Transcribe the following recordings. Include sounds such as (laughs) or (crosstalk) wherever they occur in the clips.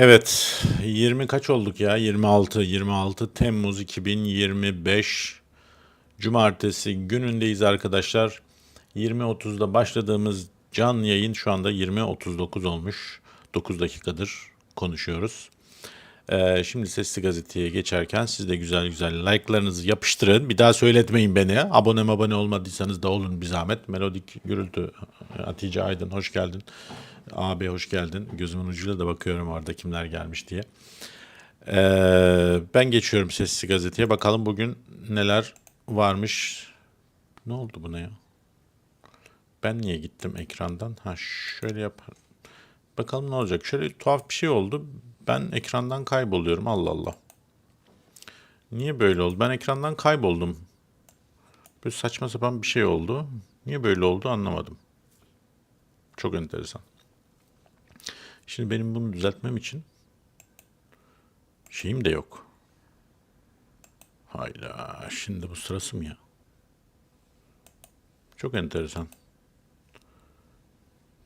Evet, 20 kaç olduk ya? 26, 26 Temmuz 2025 Cumartesi günündeyiz arkadaşlar. 20.30'da başladığımız canlı yayın şu anda 20.39 olmuş. 9 dakikadır konuşuyoruz. Ee, şimdi Sesli Gazete'ye geçerken siz de güzel güzel like'larınızı yapıştırın. Bir daha söyletmeyin beni. Abone abone olmadıysanız da olun bir zahmet. Melodik Gürültü, Hatice Aydın hoş geldin. Abi hoş geldin. Gözümün ucuyla da bakıyorum orada kimler gelmiş diye. Ee, ben geçiyorum Sesli Gazete'ye. Bakalım bugün neler varmış. Ne oldu buna ya? Ben niye gittim ekrandan? Ha şöyle yapar. Bakalım ne olacak. Şöyle tuhaf bir şey oldu. Ben ekrandan kayboluyorum. Allah Allah. Niye böyle oldu? Ben ekrandan kayboldum. Böyle saçma sapan bir şey oldu. Niye böyle oldu anlamadım. Çok enteresan. Şimdi benim bunu düzeltmem için şeyim de yok. Hayda. Şimdi bu sırası mı ya? Çok enteresan.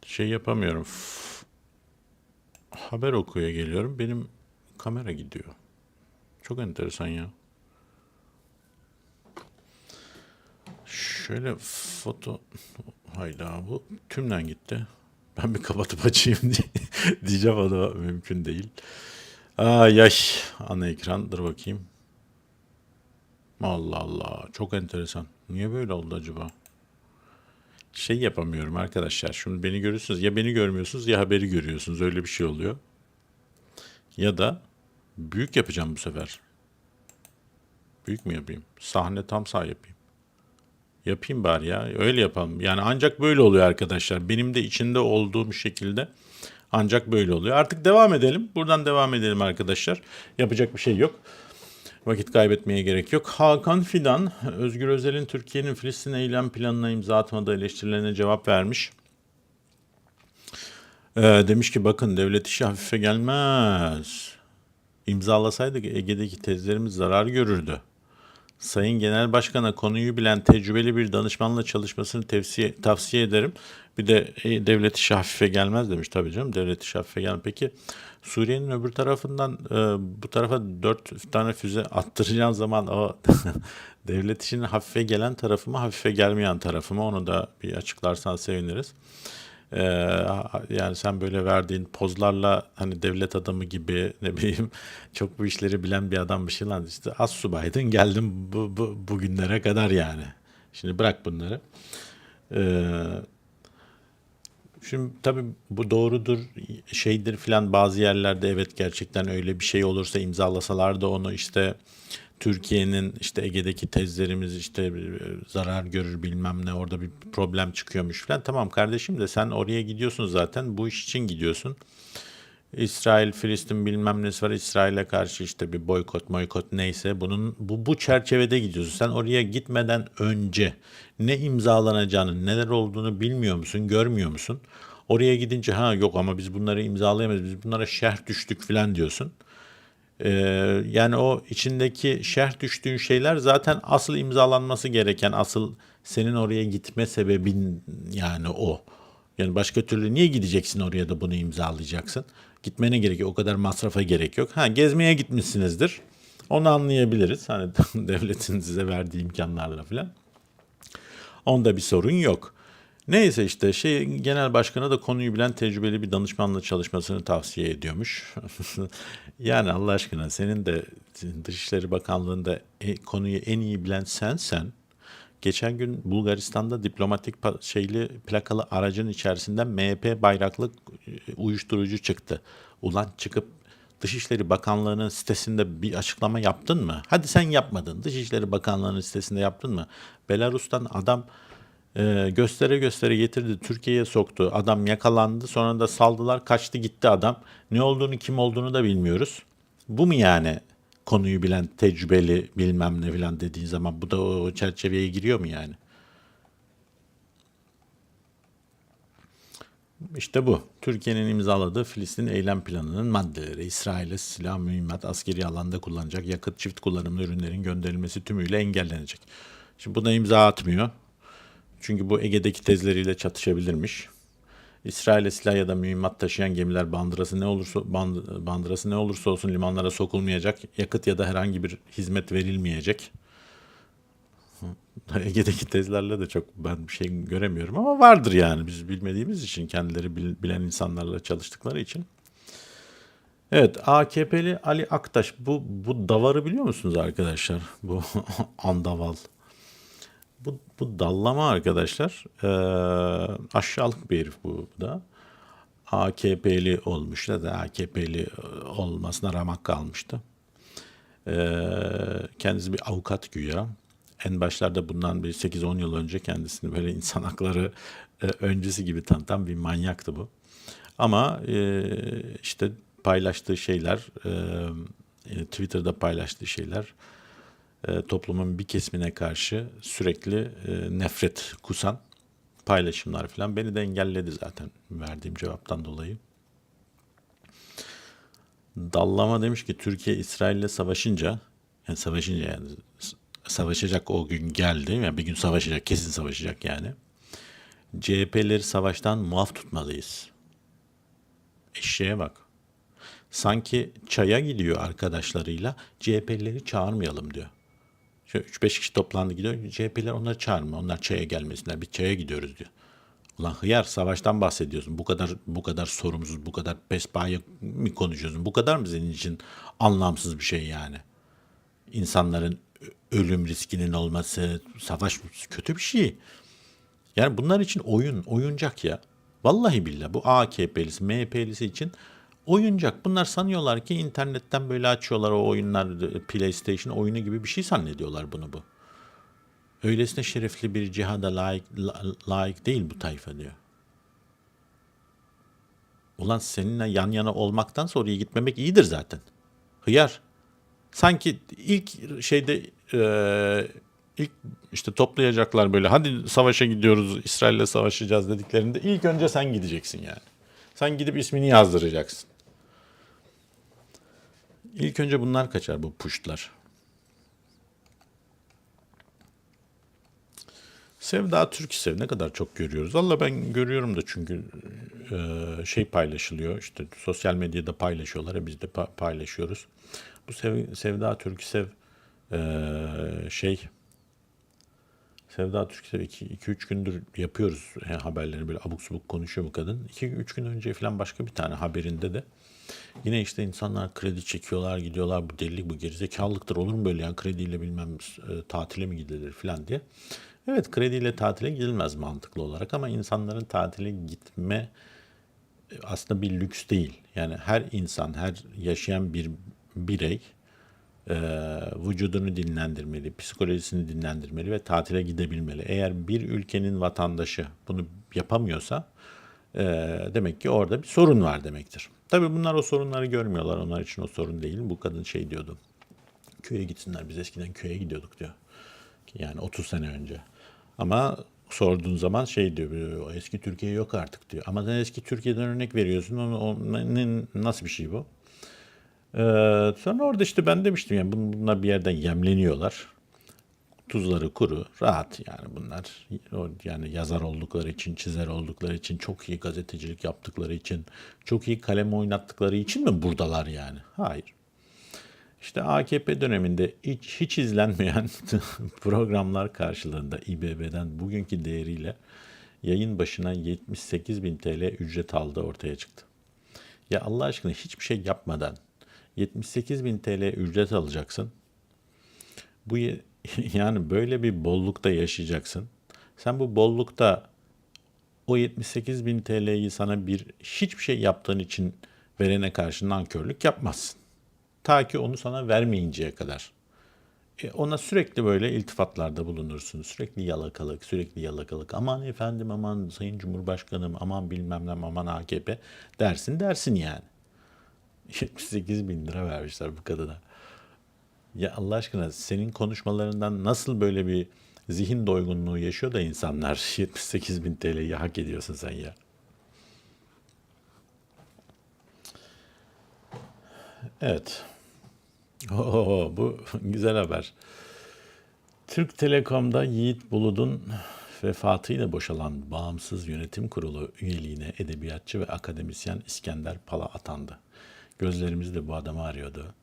Şey yapamıyorum. Haber okuya geliyorum. Benim kamera gidiyor. Çok enteresan ya. Şöyle foto... Hayda bu tümden gitti. Ben bir kapatıp açayım diye (laughs) diyeceğim ama mümkün değil. Ay ay ana ekran dur bakayım. Allah Allah çok enteresan. Niye böyle oldu acaba? Şey yapamıyorum arkadaşlar. Şimdi beni görüyorsunuz ya beni görmüyorsunuz ya haberi görüyorsunuz. Öyle bir şey oluyor. Ya da büyük yapacağım bu sefer. Büyük mü yapayım? Sahne tam sağ yapayım. Yapayım bari ya. Öyle yapalım. Yani ancak böyle oluyor arkadaşlar. Benim de içinde olduğum şekilde ancak böyle oluyor. Artık devam edelim. Buradan devam edelim arkadaşlar. Yapacak bir şey yok. Vakit kaybetmeye gerek yok. Hakan Fidan, Özgür Özel'in Türkiye'nin Filistin eylem planına imza atmadığı eleştirilerine cevap vermiş. Ee, demiş ki bakın devlet işi hafife gelmez. İmzalasaydık Ege'deki tezlerimiz zarar görürdü. Sayın Genel Başkan'a konuyu bilen tecrübeli bir danışmanla çalışmasını tavsiye, tavsiye ederim. Bir de e, devlet işi gelmez demiş tabii canım. Devlet işi hafife gelmez. Peki Suriye'nin öbür tarafından e, bu tarafa dört tane füze attıracağın zaman o (laughs) devlet işinin hafife gelen tarafı mı hafife gelmeyen tarafı mı onu da bir açıklarsan seviniriz. Ee, yani sen böyle verdiğin pozlarla hani devlet adamı gibi ne bileyim (laughs) çok bu işleri bilen bir adammışsın lan işte az subaydın geldim bu, bu bugünlere kadar yani. Şimdi bırak bunları. Ee, Şimdi tabii bu doğrudur, şeydir filan bazı yerlerde evet gerçekten öyle bir şey olursa imzalasalar da onu işte Türkiye'nin işte Ege'deki tezlerimiz işte e, zarar görür bilmem ne orada bir problem çıkıyormuş filan. Tamam kardeşim de sen oraya gidiyorsun zaten bu iş için gidiyorsun. İsrail, Filistin bilmem nesi var. İsrail'e karşı işte bir boykot, boykot neyse bunun bu bu çerçevede gidiyorsun. Sen oraya gitmeden önce ne imzalanacağını, neler olduğunu bilmiyor musun, görmüyor musun? Oraya gidince ha yok ama biz bunları imzalayamayız, biz bunlara şerh düştük filan diyorsun. Ee, yani o içindeki şerh düştüğün şeyler zaten asıl imzalanması gereken, asıl senin oraya gitme sebebin yani o. Yani başka türlü niye gideceksin oraya da bunu imzalayacaksın? Gitmene gerek yok. O kadar masrafa gerek yok. Ha gezmeye gitmişsinizdir. Onu anlayabiliriz. Hani (laughs) devletin size verdiği imkanlarla falan. Onda bir sorun yok. Neyse işte şey genel başkana da konuyu bilen tecrübeli bir danışmanla çalışmasını tavsiye ediyormuş. (laughs) yani Allah aşkına senin de Dışişleri Bakanlığı'nda e, konuyu en iyi bilen sensen Geçen gün Bulgaristan'da diplomatik şeyli plakalı aracın içerisinden MHP bayraklı e, uyuşturucu çıktı. Ulan çıkıp Dışişleri Bakanlığı'nın sitesinde bir açıklama yaptın mı? Hadi sen yapmadın. Dışişleri Bakanlığı'nın sitesinde yaptın mı? Belarus'tan adam e, göstere göstere getirdi Türkiye'ye soktu. Adam yakalandı sonra da saldılar kaçtı gitti adam. Ne olduğunu kim olduğunu da bilmiyoruz. Bu mu yani konuyu bilen tecrübeli bilmem ne filan dediğin zaman bu da o çerçeveye giriyor mu yani? İşte bu. Türkiye'nin imzaladığı Filistin eylem planının maddeleri İsrail'e silah, mühimmat, askeri alanda kullanacak yakıt çift kullanımlı ürünlerin gönderilmesi tümüyle engellenecek. Şimdi buna imza atmıyor. Çünkü bu Ege'deki tezleriyle çatışabilirmiş. İsrail'e silah ya da mühimmat taşıyan gemiler bandırası ne olursa band- bandırası ne olursa olsun limanlara sokulmayacak. Yakıt ya da herhangi bir hizmet verilmeyecek. Ege'deki tezlerle de çok ben bir şey göremiyorum ama vardır yani biz bilmediğimiz için kendileri bil- bilen insanlarla çalıştıkları için. Evet AKP'li Ali Aktaş bu bu davarı biliyor musunuz arkadaşlar? Bu (laughs) andaval. Bu, bu dallama arkadaşlar eee, aşağılık bir herif bu da. AKP'li olmuş ya da AKP'li olmasına ramak kalmıştı. Eee, kendisi bir avukat güya. En başlarda bundan bir 8-10 yıl önce kendisini böyle insan hakları e, öncüsü gibi tanıtan bir manyaktı bu. Ama e, işte paylaştığı şeyler, e, Twitter'da paylaştığı şeyler e, toplumun bir kesimine karşı sürekli e, nefret kusan paylaşımlar falan beni de engelledi zaten verdiğim cevaptan dolayı. Dallama demiş ki Türkiye İsrail'le savaşınca yani savaşınca yani savaşacak o gün geldi. Yani bir gün savaşacak, kesin savaşacak yani. CHP'leri savaştan muaf tutmalıyız. Eşeğe bak. Sanki çaya gidiyor arkadaşlarıyla CHP'lileri çağırmayalım diyor. Şöyle 3-5 kişi toplandı gidiyor. CHP'ler onları çağırma. Onlar çaya gelmesinler. Bir çaya gidiyoruz diyor. Ulan hıyar savaştan bahsediyorsun. Bu kadar bu kadar sorumsuz, bu kadar pespaya mi konuşuyorsun? Bu kadar mı senin için anlamsız bir şey yani? İnsanların ölüm riskinin olması, savaş kötü bir şey. Yani bunlar için oyun, oyuncak ya. Vallahi billah bu AKP'lisi, MHP'lisi için oyuncak. Bunlar sanıyorlar ki internetten böyle açıyorlar o oyunlar, PlayStation oyunu gibi bir şey zannediyorlar bunu bu. Öylesine şerefli bir cihada layık, la- layık değil bu tayfa diyor. Ulan seninle yan yana olmaktan oraya gitmemek iyidir zaten. Hıyar. Sanki ilk şeyde eee, ilk işte toplayacaklar böyle hadi savaşa gidiyoruz İsrail'le savaşacağız dediklerinde ilk önce sen gideceksin yani. Sen gidip ismini yazdıracaksın. İlk önce bunlar kaçar bu puştlar. Sevda Türkisev ne kadar çok görüyoruz. Valla ben görüyorum da çünkü e, şey paylaşılıyor. işte sosyal medyada paylaşıyorlar. Biz de pa- paylaşıyoruz. Bu Sev- Sevda Türkisev e, şey Sevda Türkisev 2-3 gündür yapıyoruz e, haberlerini böyle abuk subuk konuşuyor bu kadın. 2-3 gün önce falan başka bir tane haberinde de yine işte insanlar kredi çekiyorlar gidiyorlar bu delilik bu gerizekalılıktır olur mu böyle ya krediyle bilmem e, tatile mi gidilir falan diye. Evet krediyle tatile gidilmez mantıklı olarak ama insanların tatile gitme e, aslında bir lüks değil. Yani her insan, her yaşayan bir birey e, vücudunu dinlendirmeli, psikolojisini dinlendirmeli ve tatile gidebilmeli. Eğer bir ülkenin vatandaşı bunu yapamıyorsa e, demek ki orada bir sorun var demektir. Tabii bunlar o sorunları görmüyorlar. Onlar için o sorun değil. Bu kadın şey diyordu. Köye gitsinler. Biz eskiden köye gidiyorduk diyor. Yani 30 sene önce. Ama sorduğun zaman şey diyor, "O eski Türkiye yok artık diyor. Ama sen eski Türkiye'den örnek veriyorsun. Onu, o, nasıl bir şey bu? Ee, sonra orada işte ben demiştim yani bun- bunlar bir yerden yemleniyorlar. Tuzları kuru, rahat yani bunlar. Yani yazar oldukları için, çizer oldukları için, çok iyi gazetecilik yaptıkları için, çok iyi kalem oynattıkları için mi buradalar yani? Hayır. İşte AKP döneminde hiç, hiç izlenmeyen (laughs) programlar karşılığında İBB'den bugünkü değeriyle yayın başına 78 bin TL ücret aldığı ortaya çıktı. Ya Allah aşkına hiçbir şey yapmadan 78 bin TL ücret alacaksın. Bu (laughs) yani böyle bir bollukta yaşayacaksın. Sen bu bollukta o 78 bin TL'yi sana bir hiçbir şey yaptığın için verene karşı nankörlük yapmazsın. Ta ki onu sana vermeyinceye kadar. E, ona sürekli böyle iltifatlarda bulunursun. Sürekli yalakalık, sürekli yalakalık. Aman efendim, aman sayın cumhurbaşkanım, aman bilmem ne, aman AKP dersin dersin yani. (laughs) 78 bin lira vermişler bu kadına. Ya Allah aşkına senin konuşmalarından nasıl böyle bir zihin doygunluğu yaşıyor da insanlar (laughs) 78 bin TL'yi hak ediyorsun sen ya. Evet. Oo, bu (laughs) güzel haber. Türk Telekom'da Yiğit Bulut'un vefatıyla boşalan Bağımsız Yönetim Kurulu üyeliğine edebiyatçı ve akademisyen İskender Pala atandı. Gözlerimiz de bu adamı arıyordu.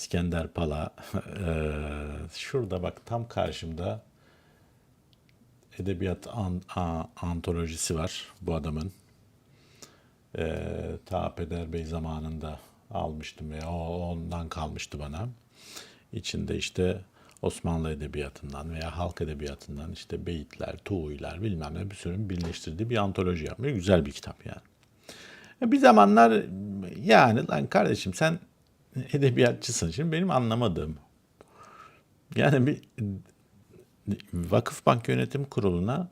İskender Pala, (laughs) eee, şurada bak tam karşımda edebiyat an- a- antolojisi var bu adamın. Eee ta Peder Bey zamanında almıştım ve o ondan kalmıştı bana. İçinde işte Osmanlı edebiyatından veya halk edebiyatından işte beyitler, tuğiler bilmem ne bir sürü birleştirdiği bir antoloji yapmış. Güzel bir kitap yani. E Bir zamanlar yani lan kardeşim sen edebiyatçısın. Şimdi benim anlamadığım yani bir Vakıfbank Yönetim Kurulu'na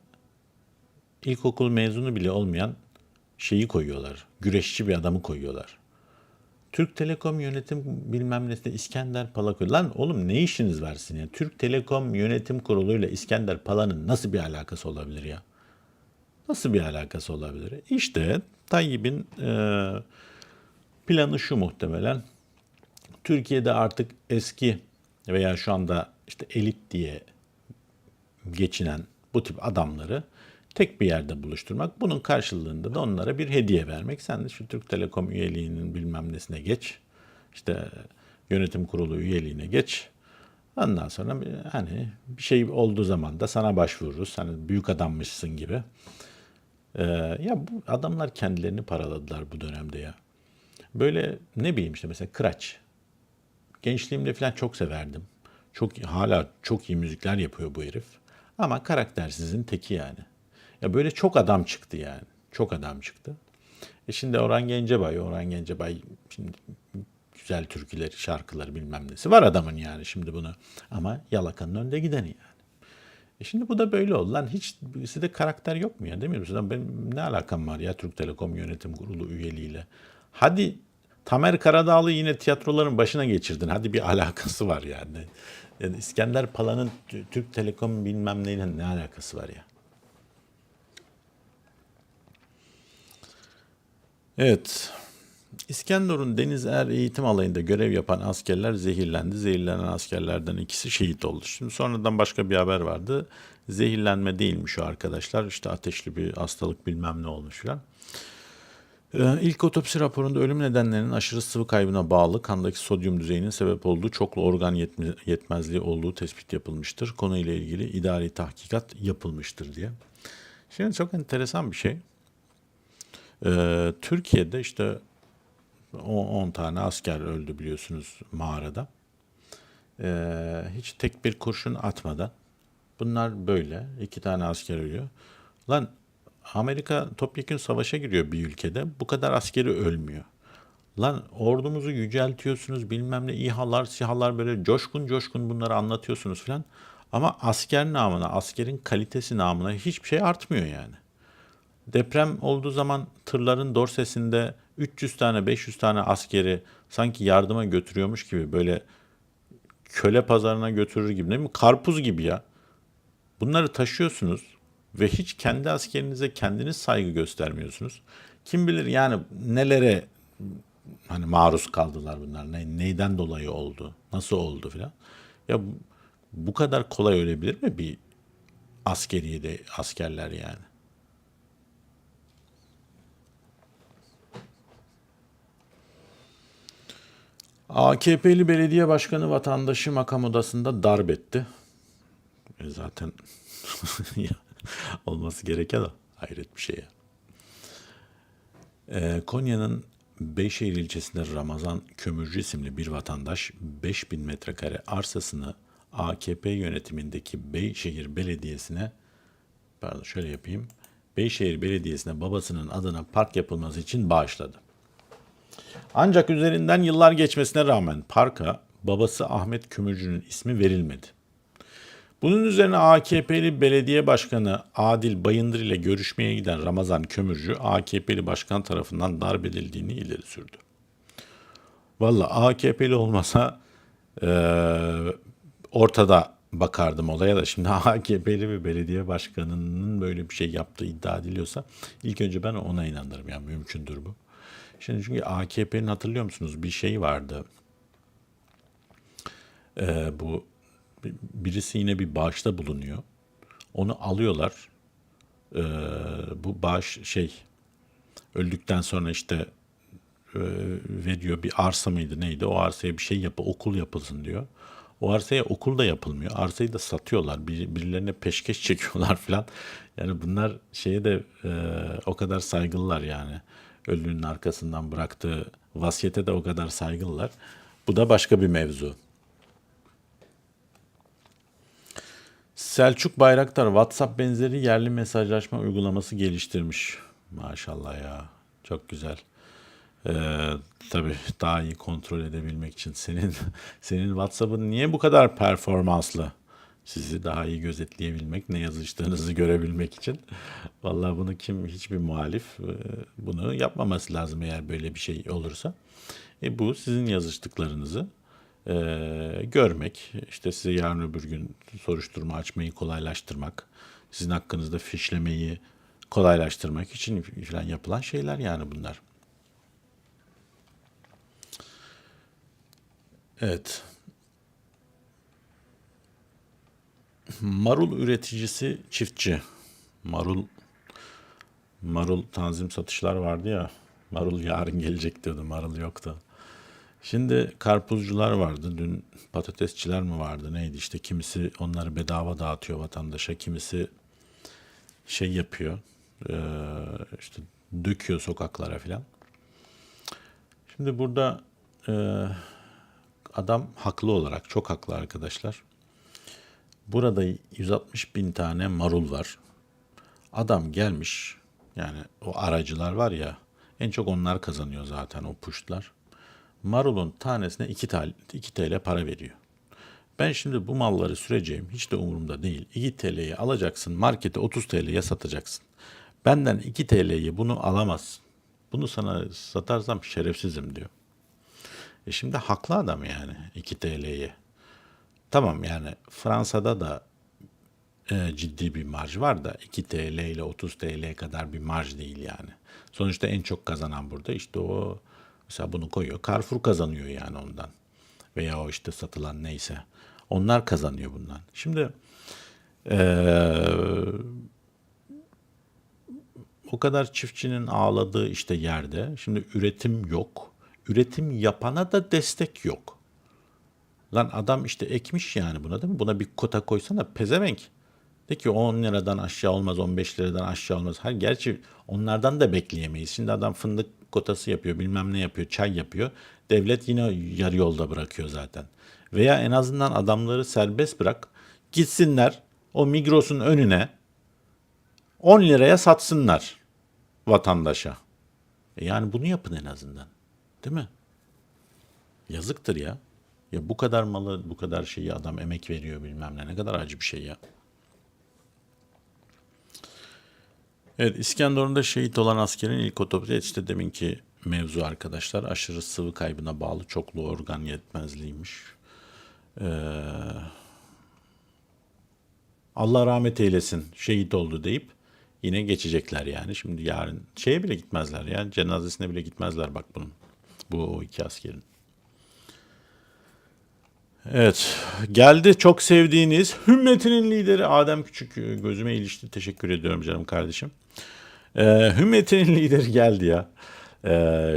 ilkokul mezunu bile olmayan şeyi koyuyorlar. Güreşçi bir adamı koyuyorlar. Türk Telekom Yönetim bilmem nesine İskender Pala koyuyor. Lan oğlum ne işiniz var sizin ya? Türk Telekom Yönetim Kurulu ile İskender Pala'nın nasıl bir alakası olabilir ya? Nasıl bir alakası olabilir? İşte Tayyip'in e, planı şu muhtemelen. Türkiye'de artık eski veya şu anda işte elit diye geçinen bu tip adamları tek bir yerde buluşturmak. Bunun karşılığında da onlara bir hediye vermek. Sen de şu Türk Telekom üyeliğinin bilmem nesine geç. İşte yönetim kurulu üyeliğine geç. Ondan sonra hani bir şey olduğu zaman da sana başvururuz. Hani büyük adammışsın gibi. Ee, ya bu adamlar kendilerini paraladılar bu dönemde ya. Böyle ne bileyim işte mesela Kıraç. Gençliğimde falan çok severdim. Çok hala çok iyi müzikler yapıyor bu herif. Ama karaktersizin teki yani. Ya böyle çok adam çıktı yani. Çok adam çıktı. E şimdi Orhan Gencebay, Orhan Gencebay şimdi güzel türküleri, şarkıları bilmem nesi var adamın yani şimdi bunu. Ama yalakanın önde gideni yani. E şimdi bu da böyle oldu. Lan hiç sizde karakter yok mu ya? Demiyor musun? Lan benim ne alakam var ya Türk Telekom Yönetim Kurulu üyeliğiyle? Hadi Tamer Karadağlı yine tiyatroların başına geçirdin. Hadi bir (laughs) alakası var yani. Yani İskender Pala'nın Türk Telekom bilmem neyle ne alakası var ya? Evet. İskenderun Deniz Er Eğitim Alayı'nda görev yapan askerler zehirlendi. Zehirlenen askerlerden ikisi şehit oldu. Şimdi sonradan başka bir haber vardı. Zehirlenme değilmiş o arkadaşlar. İşte ateşli bir hastalık bilmem ne olmuş filan. Ee, İlk otopsi raporunda ölüm nedenlerinin aşırı sıvı kaybına bağlı kandaki sodyum düzeyinin sebep olduğu çoklu organ yetme- yetmezliği olduğu tespit yapılmıştır. Konuyla ilgili idari tahkikat yapılmıştır diye. Şimdi çok enteresan bir şey. Ee, Türkiye'de işte o 10 tane asker öldü biliyorsunuz mağarada. Ee, hiç tek bir kurşun atmadan. Bunlar böyle. iki tane asker ölüyor. Lan Amerika topyekun savaşa giriyor bir ülkede. Bu kadar askeri ölmüyor. Lan ordumuzu yüceltiyorsunuz bilmem ne İHA'lar, SİHA'lar böyle coşkun coşkun bunları anlatıyorsunuz falan. Ama asker namına, askerin kalitesi namına hiçbir şey artmıyor yani. Deprem olduğu zaman tırların dorsesinde 300 tane 500 tane askeri sanki yardıma götürüyormuş gibi böyle köle pazarına götürür gibi değil mi? Karpuz gibi ya. Bunları taşıyorsunuz ve hiç kendi askerinize kendiniz saygı göstermiyorsunuz. Kim bilir yani nelere hani maruz kaldılar bunlar. Ne, neyden dolayı oldu? Nasıl oldu filan. Ya bu, kadar kolay ölebilir mi bir askeriyede askerler yani? AKP'li belediye başkanı vatandaşı makam odasında darp etti. E zaten (laughs) (laughs) olması gereken o. Hayret bir şey ya. Ee, Konya'nın Beyşehir ilçesinde Ramazan Kömürcü isimli bir vatandaş 5000 metrekare arsasını AKP yönetimindeki Beyşehir Belediyesi'ne pardon şöyle yapayım. Beyşehir Belediyesi'ne babasının adına park yapılması için bağışladı. Ancak üzerinden yıllar geçmesine rağmen parka babası Ahmet Kömürcü'nün ismi verilmedi. Bunun üzerine AKP'li belediye başkanı Adil Bayındır ile görüşmeye giden Ramazan Kömürcü AKP'li başkan tarafından darp edildiğini ileri sürdü. Valla AKP'li olmasa eee, ortada bakardım olaya da şimdi (laughs) AKP'li bir belediye başkanının böyle bir şey yaptığı iddia ediliyorsa ilk önce ben ona inanırım yani mümkündür bu. Şimdi çünkü AKP'nin hatırlıyor musunuz bir şey vardı. Eee, bu birisi yine bir bağışta bulunuyor. Onu alıyorlar. Ee, bu bağış şey öldükten sonra işte e, veriyor bir arsa mıydı neydi o arsaya bir şey yapı okul yapılsın diyor. O arsaya okul da yapılmıyor. Arsayı da satıyorlar. Bir, birilerine peşkeş (laughs) çekiyorlar falan. Yani bunlar şeye de e, o kadar saygılılar yani. Ölünün arkasından bıraktığı vasiyete de o kadar saygılılar. Bu da başka bir mevzu. Selçuk Bayraktar WhatsApp benzeri yerli mesajlaşma uygulaması geliştirmiş. Maşallah ya. Çok güzel. Ee, tabii daha iyi kontrol edebilmek için senin (laughs) senin WhatsApp'ın niye bu kadar performanslı? Sizi daha iyi gözetleyebilmek, ne yazıştığınızı görebilmek için. Vallahi bunu kim hiçbir muhalif e, bunu yapmaması lazım eğer böyle bir şey olursa. E bu sizin yazıştıklarınızı e, görmek, işte size yarın öbür gün soruşturma açmayı kolaylaştırmak, sizin hakkınızda fişlemeyi kolaylaştırmak için falan yapılan şeyler yani bunlar. Evet. Marul üreticisi çiftçi. Marul marul tanzim satışlar vardı ya. Marul yarın gelecek diyordu. Marul yoktu. Şimdi karpuzcular vardı. Dün patatesçiler mi vardı? Neydi işte kimisi onları bedava dağıtıyor vatandaşa. Kimisi şey yapıyor. eee, işte döküyor sokaklara filan. Şimdi burada eee, adam haklı olarak çok haklı arkadaşlar. Burada 160 bin tane marul var. Adam gelmiş yani o aracılar var ya en çok onlar kazanıyor zaten o puştlar. Marulun tanesine 2 TL, 2 TL para veriyor. Ben şimdi bu malları süreceğim hiç de umurumda değil. 2 TL'yi alacaksın markete 30 TL'ye satacaksın. Benden 2 TL'yi bunu alamazsın. Bunu sana satarsam şerefsizim diyor. E şimdi haklı adam yani 2 TL'ye. Tamam yani Fransa'da da e, ciddi bir marj var da 2 TL ile 30 TL kadar bir marj değil yani. Sonuçta en çok kazanan burada işte o mesela bunu koyuyor. Carrefour kazanıyor yani ondan. Veya o işte satılan neyse. Onlar kazanıyor bundan. Şimdi eee, o kadar çiftçinin ağladığı işte yerde şimdi üretim yok. Üretim yapana da destek yok. Lan adam işte ekmiş yani buna değil mi? Buna bir kota koysana pezevenk. De ki 10 liradan aşağı olmaz, 15 liradan aşağı olmaz. Hayır, gerçi onlardan da bekleyemeyiz. Şimdi adam fındık kotası yapıyor, bilmem ne yapıyor, çay yapıyor. Devlet yine yarı yolda bırakıyor zaten. Veya en azından adamları serbest bırak. Gitsinler o Migros'un önüne 10 liraya satsınlar vatandaşa. E yani bunu yapın en azından. Değil mi? Yazıktır ya. Ya bu kadar malı, bu kadar şeyi adam emek veriyor bilmem ne. Ne kadar acı bir şey ya. Evet, İskenderun'da şehit olan askerin ilk otopsi işte deminki mevzu arkadaşlar. Aşırı sıvı kaybına bağlı çoklu organ yetmezliğiymiş. Ee, Allah rahmet eylesin şehit oldu deyip yine geçecekler yani. Şimdi yarın şeye bile gitmezler ya cenazesine bile gitmezler bak bunun. Bu o iki askerin. Evet geldi çok sevdiğiniz Hümmetinin lideri Adem Küçük gözüme ilişti. Teşekkür ediyorum canım kardeşim. Ee, Hümmetinin lideri geldi ya. Ee,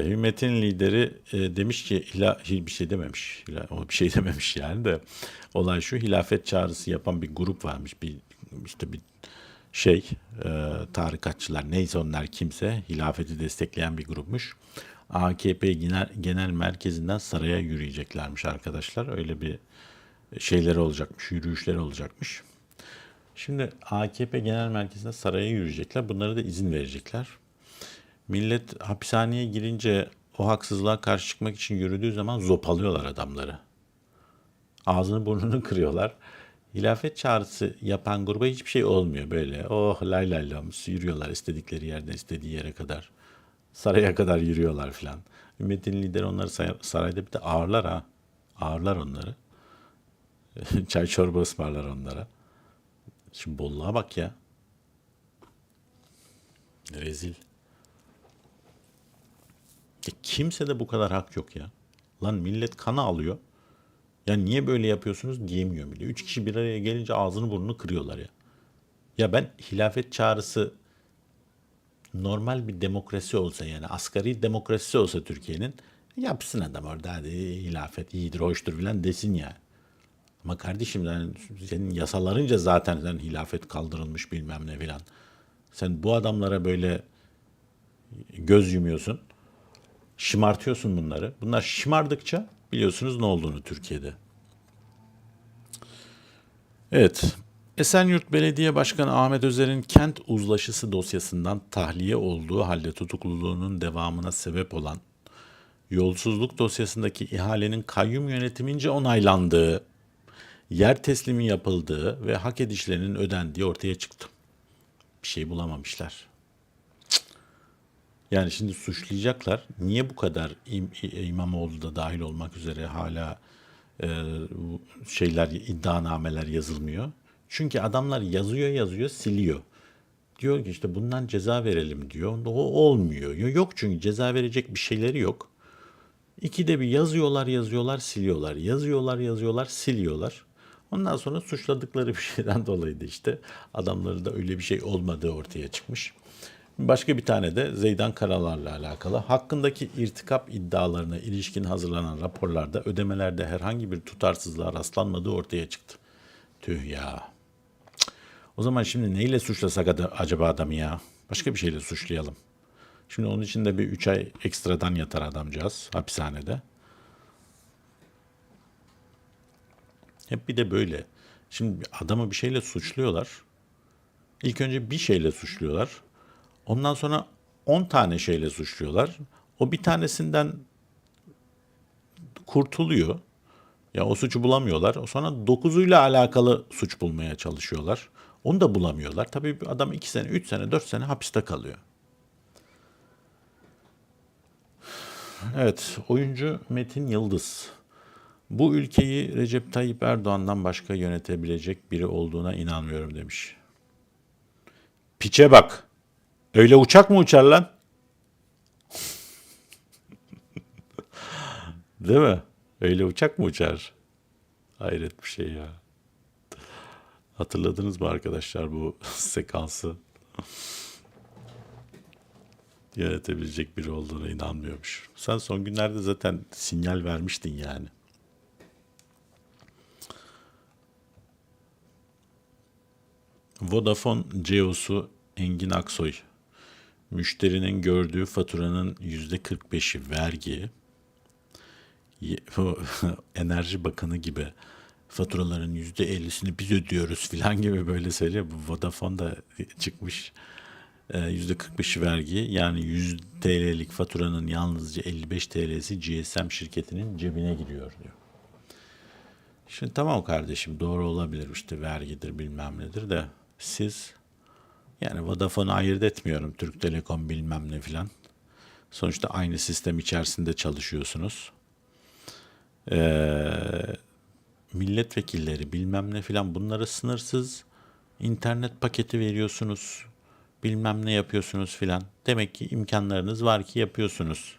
Hümmet'in lideri e, demiş ki hila, bir şey dememiş. Hila- o bir şey (laughs) dememiş yani de olay şu hilafet çağrısı yapan bir grup varmış. Bir işte bir şey e, tarikatçılar neyse onlar kimse hilafeti destekleyen bir grupmuş. AKP genel, genel merkezinden saraya yürüyeceklermiş arkadaşlar. Öyle bir şeyleri olacakmış, yürüyüşleri olacakmış. Şimdi AKP genel merkezinde saraya yürüyecekler. Bunlara da izin verecekler. Millet hapishaneye girince o haksızlığa karşı çıkmak için yürüdüğü zaman zopalıyorlar adamları. Ağzını burnunu (laughs) kırıyorlar. Hilafet çağrısı yapan gruba hiçbir şey olmuyor böyle. Oh lay lay lam yürüyorlar istedikleri yerden istediği yere kadar. Saraya kadar yürüyorlar filan. Ümmetin lideri onları sarayda bir de ağırlar ha. Ağırlar onları. (laughs) Çay çorba ısmarlar onlara. Şimdi bolluğa bak ya. Rezil. Ya kimse de bu kadar hak yok ya. Lan millet kana alıyor. Ya niye böyle yapıyorsunuz diyemiyor bile. Üç kişi bir araya gelince ağzını burnunu kırıyorlar ya. Ya ben hilafet çağrısı normal bir demokrasi olsa yani asgari demokrasi olsa Türkiye'nin yapsın adam orada hadi hilafet iyidir hoştur filan desin ya. Ama kardeşim yani senin yasalarınca zaten sen hilafet kaldırılmış bilmem ne filan. Sen bu adamlara böyle göz yumuyorsun. Şımartıyorsun bunları. Bunlar şımardıkça biliyorsunuz ne olduğunu Türkiye'de. Evet. Esenyurt Belediye Başkanı Ahmet Özer'in kent uzlaşısı dosyasından tahliye olduğu halde tutukluluğunun devamına sebep olan yolsuzluk dosyasındaki ihalenin kayyum yönetimince onaylandığı, yer teslimi yapıldığı ve hak edişlerinin ödendiği ortaya çıktı. Bir şey bulamamışlar. Yani şimdi suçlayacaklar. Niye bu kadar İm- İmamoğlu da dahil olmak üzere hala e, şeyler iddianameler yazılmıyor? Çünkü adamlar yazıyor yazıyor siliyor. Diyor ki işte bundan ceza verelim diyor. O olmuyor. Yok çünkü ceza verecek bir şeyleri yok. İkide bir yazıyorlar yazıyorlar siliyorlar. Yazıyorlar yazıyorlar siliyorlar. Ondan sonra suçladıkları bir şeyden (laughs) dolayı da işte adamları da öyle bir şey olmadığı ortaya çıkmış. Başka bir tane de Zeydan Karalar'la alakalı. Hakkındaki irtikap iddialarına ilişkin hazırlanan raporlarda ödemelerde herhangi bir tutarsızlığa rastlanmadığı ortaya çıktı. Tüh ya. O zaman şimdi neyle suçlasak acaba adamı ya? Başka bir şeyle suçlayalım. Şimdi onun için de bir 3 ay ekstradan yatar adamcağız hapishanede. Hep bir de böyle. Şimdi adamı bir şeyle suçluyorlar. İlk önce bir şeyle suçluyorlar. Ondan sonra 10 tane şeyle suçluyorlar. O bir tanesinden kurtuluyor. Ya o suçu bulamıyorlar. Sonra 9'uyla alakalı suç bulmaya çalışıyorlar. Onu da bulamıyorlar. Tabii adam 2 sene, 3 sene, 4 sene hapiste kalıyor. Evet, oyuncu Metin Yıldız. Bu ülkeyi Recep Tayyip Erdoğan'dan başka yönetebilecek biri olduğuna inanmıyorum demiş. Piçe bak. Öyle uçak mı uçar lan? (laughs) Değil mi? Öyle uçak mı uçar? Hayret bir şey ya. Hatırladınız mı arkadaşlar bu (laughs) sekansı? Yönetebilecek biri olduğuna inanmıyormuş. Sen son günlerde zaten sinyal vermiştin yani. Vodafone CEO'su Engin Aksoy, müşterinin gördüğü faturanın %45'i vergi, (laughs) Enerji Bakanı gibi faturaların %50'sini biz ödüyoruz falan gibi böyle söylüyor. Bu Vodafone da çıkmış. Ee, %45'i vergi yani 100 TL'lik faturanın yalnızca 55 TL'si GSM şirketinin cebine giriyor diyor. Şimdi tamam kardeşim doğru olabilir işte vergidir bilmem nedir de siz yani Vodafone'u ayırt etmiyorum Türk Telekom bilmem ne filan. Sonuçta aynı sistem içerisinde çalışıyorsunuz. Ee, milletvekilleri bilmem ne filan bunlara sınırsız internet paketi veriyorsunuz. Bilmem ne yapıyorsunuz filan. Demek ki imkanlarınız var ki yapıyorsunuz.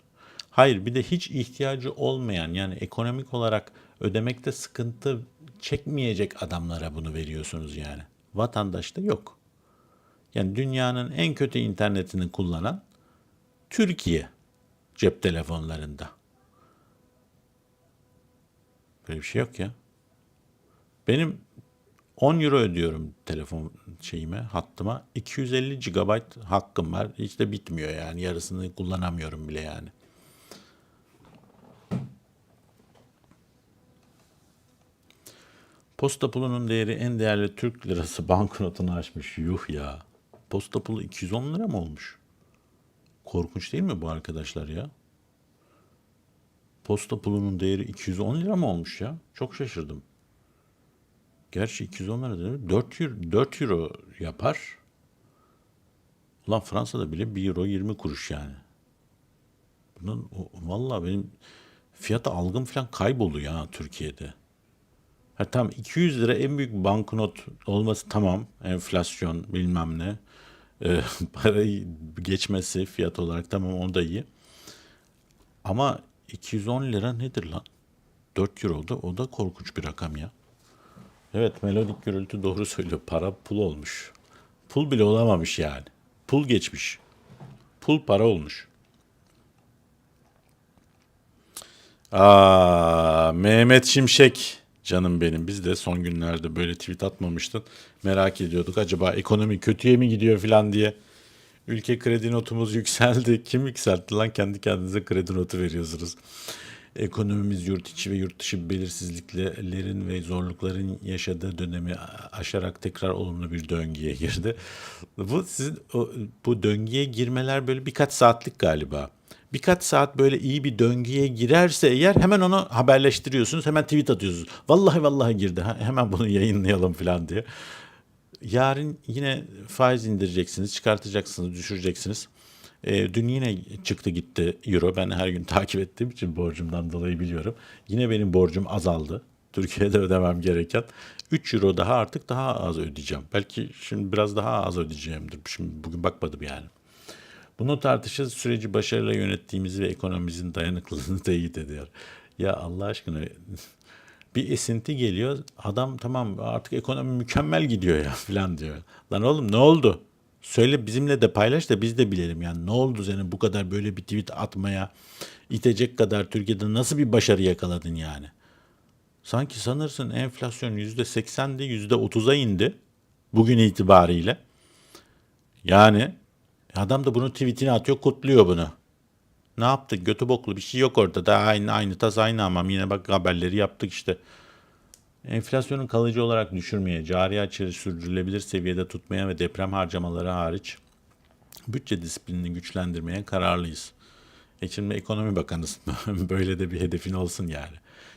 Hayır bir de hiç ihtiyacı olmayan yani ekonomik olarak ödemekte sıkıntı çekmeyecek adamlara bunu veriyorsunuz yani. Vatandaşta yok. Yani dünyanın en kötü internetini kullanan Türkiye cep telefonlarında. Böyle bir şey yok ya. Benim 10 euro ödüyorum telefon şeyime, hattıma. 250 GB hakkım var. Hiç de bitmiyor yani. Yarısını kullanamıyorum bile yani. Posta pulunun değeri en değerli Türk lirası banknotunu aşmış. Yuh ya. Posta pulu 210 lira mı olmuş? Korkunç değil mi bu arkadaşlar ya? Posta pulunun değeri 210 lira mı olmuş ya? Çok şaşırdım. Gerçi 210 lira değil mi? 4 euro, 4 euro yapar. Ulan Fransa'da bile 1 euro 20 kuruş yani. Bunun o, vallahi benim fiyata algım falan kayboluyor ya Türkiye'de. Ha tamam 200 lira en büyük banknot olması tamam. Enflasyon bilmem ne. Ee, (laughs) parayı geçmesi fiyat olarak tamam o da iyi. Ama 210 lira nedir lan? 4 euro da o da korkunç bir rakam ya. Evet melodik gürültü doğru söylüyor. Para pul olmuş. Pul bile olamamış yani. Pul geçmiş. Pul para olmuş. Aa, Mehmet Şimşek canım benim. Biz de son günlerde böyle tweet atmamıştın. Merak ediyorduk acaba ekonomi kötüye mi gidiyor falan diye. Ülke kredi notumuz (laughs) yükseldi. Kim yükseltti lan? Kendi kendinize kredi notu veriyorsunuz. Ekonomimiz yurt içi ve yurt dışı belirsizliklerin ve zorlukların yaşadığı dönemi aşarak tekrar olumlu bir döngüye girdi. Bu sizin bu döngüye girmeler böyle birkaç saatlik galiba. Birkaç saat böyle iyi bir döngüye girerse eğer hemen onu haberleştiriyorsunuz. Hemen tweet atıyorsunuz. Vallahi vallahi girdi. Ha, Hemen bunu yayınlayalım falan diye. Yarın yine faiz indireceksiniz, çıkartacaksınız, düşüreceksiniz. Ee, dün yine çıktı gitti euro. Ben her gün (laughs) takip ettiğim için borcumdan dolayı biliyorum. Yine benim borcum azaldı. Türkiye'de ödemem gereken 3 euro daha artık daha az ödeyeceğim. Belki şimdi biraz daha az ödeyeceğimdir. Şimdi bugün bakmadım yani. Bunu tartışır süreci başarıyla yönettiğimizi ve ekonomimizin dayanıklılığını teyit ediyor. Ya Allah aşkına bir esinti geliyor. Adam tamam artık ekonomi mükemmel gidiyor ya (laughs) falan diyor. Lan oğlum ne oldu? Söyle bizimle de paylaş da biz de bilelim yani ne oldu senin bu kadar böyle bir tweet atmaya itecek kadar Türkiye'de nasıl bir başarı yakaladın yani? Sanki sanırsın enflasyon yüzde seksendi yüzde otuza indi bugün itibariyle. Yani adam da bunu tweetine atıyor kutluyor bunu. Ne yaptık? Götü boklu bir şey yok ortada. Aynı aynı tas aynı hamam. Yine bak haberleri yaptık işte. Enflasyonun kalıcı olarak düşürmeye, cari açığı sürdürülebilir seviyede tutmaya ve deprem harcamaları hariç bütçe disiplinini güçlendirmeye kararlıyız. E şimdi ekonomi bakanısın. (laughs) böyle de bir hedefin olsun yani.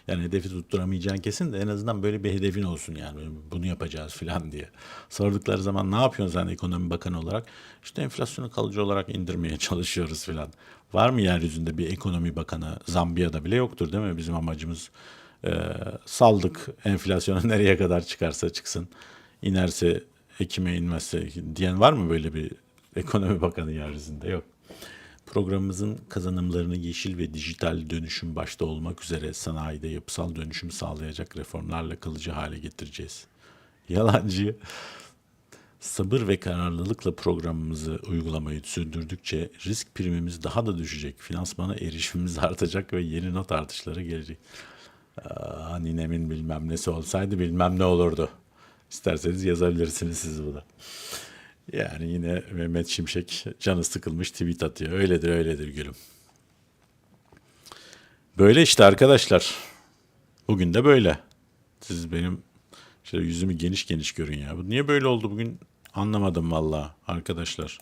Yani hedefi tutturamayacağın kesin de en azından böyle bir hedefin olsun yani. Bunu yapacağız falan diye. Sordukları zaman ne yapıyorsun sen ekonomi bakanı olarak? İşte enflasyonu kalıcı olarak indirmeye (laughs) çalışıyoruz falan. Var mı yeryüzünde bir ekonomi bakanı? Zambiya'da bile yoktur değil mi? Bizim amacımız e, saldık enflasyonu (laughs) nereye kadar çıkarsa çıksın. İnerse Ekim'e inmezse diyen var mı böyle bir ekonomi bakanı yeryüzünde? Yok. Programımızın kazanımlarını yeşil ve dijital dönüşüm başta olmak üzere sanayide yapısal dönüşüm sağlayacak reformlarla kalıcı hale getireceğiz. Yalancı sabır ve kararlılıkla programımızı uygulamayı sürdürdükçe risk primimiz daha da düşecek. Finansmana erişimimiz (laughs) artacak ve yeni not artışları gelecek. Aa, ninemin bilmem nesi olsaydı bilmem ne olurdu. İsterseniz yazabilirsiniz siz bunu. Yani yine Mehmet Şimşek canı sıkılmış tweet atıyor. Öyledir öyledir gülüm. Böyle işte arkadaşlar. Bugün de böyle. Siz benim şöyle yüzümü geniş geniş görün ya. Niye böyle oldu bugün anlamadım valla arkadaşlar.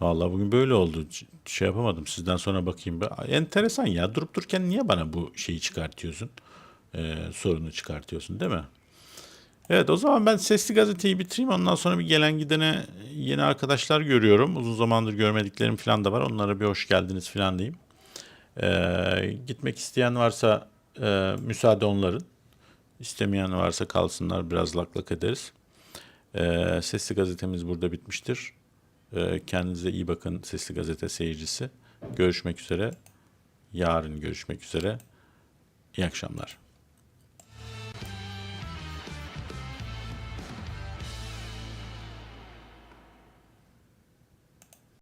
Valla bugün böyle oldu. Şey yapamadım. Sizden sonra bakayım. Enteresan ya. Durup dururken niye bana bu şeyi çıkartıyorsun? Ee, sorunu çıkartıyorsun değil mi? Evet o zaman ben Sesli Gazete'yi bitireyim. Ondan sonra bir gelen gidene yeni arkadaşlar görüyorum. Uzun zamandır görmediklerim falan da var. Onlara bir hoş geldiniz falan diyeyim. Ee, gitmek isteyen varsa e, müsaade onların. İstemeyen varsa kalsınlar biraz lak lak ederiz. Ee, Sesli Gazetemiz burada bitmiştir. Ee, kendinize iyi bakın Sesli Gazete seyircisi. Görüşmek üzere. Yarın görüşmek üzere. İyi akşamlar.